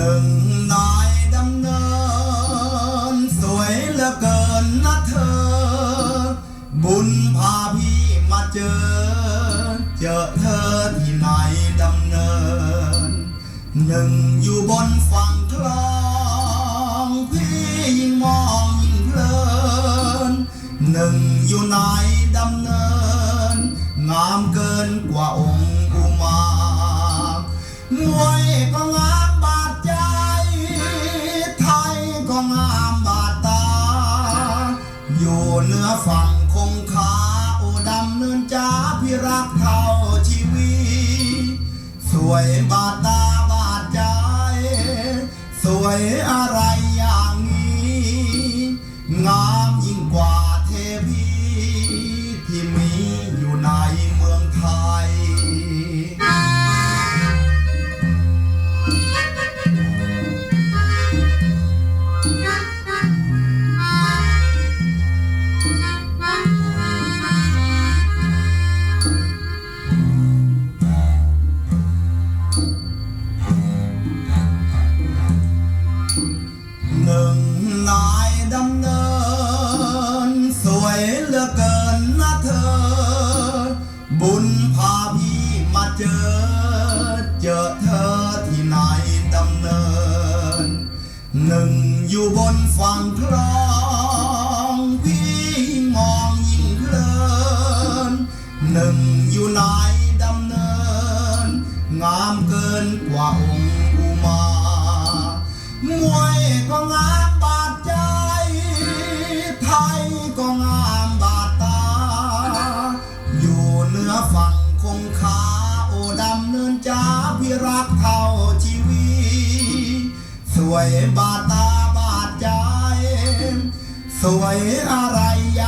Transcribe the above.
หนึ่งนายดำเนิน สวยเหลือเกินนะเธอ บุญพาพี่มาเจอ เจอเธอที่ไหนดำเนิน หนึ่งอยู่บนฝั่งคลองพี่ยิ่งมองยิ่งเพลิน หนึ่งอยู่ไหนดำเนิน งามเกินกว่าองค์ อยู่เหนือฝั่งคงคาโอดำเนินจ้าพี่รักเท่าชีวีสวยบาดตาบาดใจ สวยอะไรอย่างนี้ งามยิ่งกว่าเทพี ที่มีอยู่ในเมืองไทย เหลือเกินนะเธอ บุญพาพี่มาเจอ เจอเธอที่ไหนดำเนิน หนึ่งอยู่บนฝั่งคลองพี่ยิ่งมองยิ่งเพลิน หนึ่งอยู่ไหนดำเนิน งามเกินกว่าองค์อุมามวยก็งาม ฝั่งคงคาโอดำเนินจ้าพี่รักเท่าชีวีสวยบาตาบาดใจ สวยอะไรยา